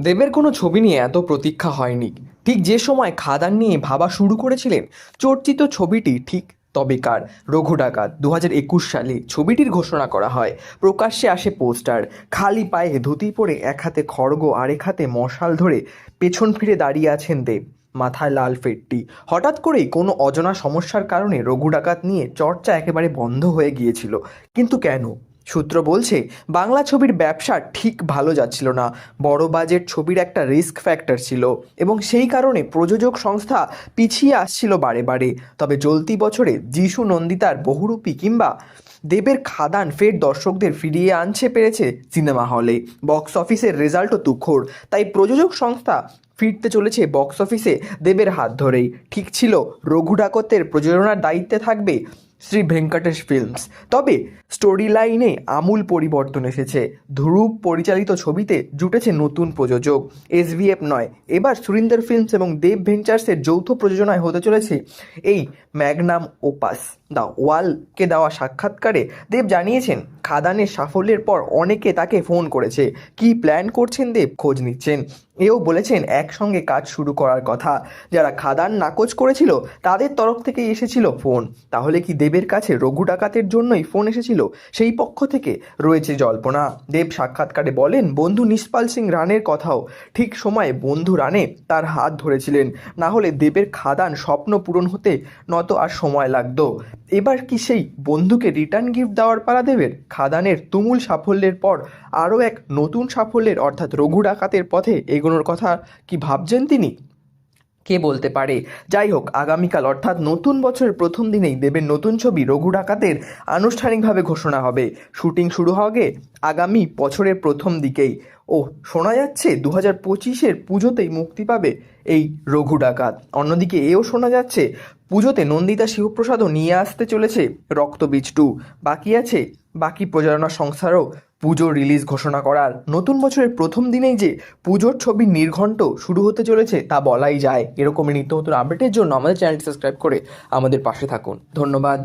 দেবের কোনো ছবি নিয়ে এত প্রতীক্ষা হয়নি। ঠিক যে সময় খাদান নিয়ে ভাবা শুরু করেছিলেন, চর্চিত ছবিটি ঠিক তবেকার। রঘু ডাকাত দু একুশ সালে ছবিটির ঘোষণা করা হয়। প্রকাশ্যে আসে পোস্টার। খালি পায়ে ধুতি পরে এক হাতে খড়গ, আরেক হাতে মশাল ধরে পেছন ফিরে দাঁড়িয়ে আছেন দেব। মাথায় লাল ফেটটি। হঠাৎ করেই কোনো অজানা সমস্যার কারণে রঘু ডাকাত নিয়ে চর্চা একেবারে বন্ধ হয়ে গিয়েছিল। কিন্তু কেন? সূত্র বলছে, বাংলা ছবির ব্যবসা ঠিক ভালো যাচ্ছিল না। বড় বাজেট ছবির একটা রিস্ক ফ্যাক্টর ছিল এবং সেই কারণে প্রযোজক সংস্থা পিছিয়ে আসছিল বারে বারে। তবে চলতি বছরে যিশু নন্দিতার বহুরূপী কিংবা দেবের খাদান ফের দর্শকদের ফিরিয়ে আনছে পেরেছে সিনেমা হলে। বক্স অফিসের রেজাল্টও তুখোর তাই প্রযোজক সংস্থা ফিরতে চলেছে বক্স অফিসে দেবের হাত ধরেই। ঠিক ছিল, রঘু ডাকতের প্রযোজনার দায়িত্বে থাকবে শ্রী ভেঙ্কটেশ ফিল্মস তবে স্টোরি লাইনে আমূল পরিবর্তন এসেছে। ধ্রুব পরিচালিত ছবিতে জুটেছে নতুন প্রযোজক। এসভিএফ নয়। এবার সুরিন্দর ফিল্মস এবং দেব ভেঞ্চার্সের যৌথ প্রযোজনায় হতে চলেছে এই ম্যাগনাম ওপাস। দ্য ওয়ালকে দেওয়া সাক্ষাৎকারে দেব জানিয়েছেন, খাদানের সাফল্যের পর অনেকে তাকে ফোন করেছে। কি প্ল্যান করছেন দেব? খোঁজ নিচ্ছেন। এও বলেছেন, একসঙ্গে কাজ শুরু করার কথা। যারা খাদান নাকচ করেছিল, তাদের তরফ থেকে এসেছিল ফোন। তাহলে কি দেবের কাছে রঘু ডাকাতের জন্যই ফোন এসেছিল? সেই পক্ষ থেকে রয়েছে জল্পনা। দেব সাক্ষাৎকারে বলেন, বন্ধু নিষ্পাল সিং রানের কথাও। ঠিক সময়ে বন্ধু রানে তার হাত ধরেছিলেন। না হলে দেবের খাদান স্বপ্ন পূরণ হতে নত আর সময় লাগতো। এবার কি সেই বন্ধুকে রিটার্ন গিফট দেওয়ার পালা দেবের খাদানের তুমুল সাফল্যের পর আরও এক নতুন সাফল্যের, অর্থাৎ রঘু ডাকাতের পথে এগোনোর কথা কি ভাবছেন তিনি? কে বলতে পারে? যাই হোক, আগামীকাল অর্থাৎ নতুন বছরের প্রথম দিনেই দেবের নতুন ছবি রঘু ডাকাতের আনুষ্ঠানিকভাবে ঘোষণা হবে। শুটিং শুরু হবে আগামী বছরের প্রথম দিকেই। ও শোনা যাচ্ছে দু হাজার পঁচিশের পুজোতেই মুক্তি পাবে এই রঘু ডাকাত। অন্যদিকে এও শোনা যাচ্ছে পুজোতে নন্দিতা শিবপ্রসাদও নিয়ে আসতে চলেছে রক্তবীজ টু। বাকি আছে বাকি প্রচারণা সংস্থারও পুজোর রিলিজ ঘোষণা করার নতুন বছরের প্রথম দিনেই যে পুজোর ছবি নির্ঘণ্ট শুরু হতে চলেছে, তা বলাই যায়। এরকমই নিত্য নতুন আপডেটের জন্য আমাদের চ্যানেলটি সাবস্ক্রাইব করে আমাদের পাশে থাকুন। ধন্যবাদ।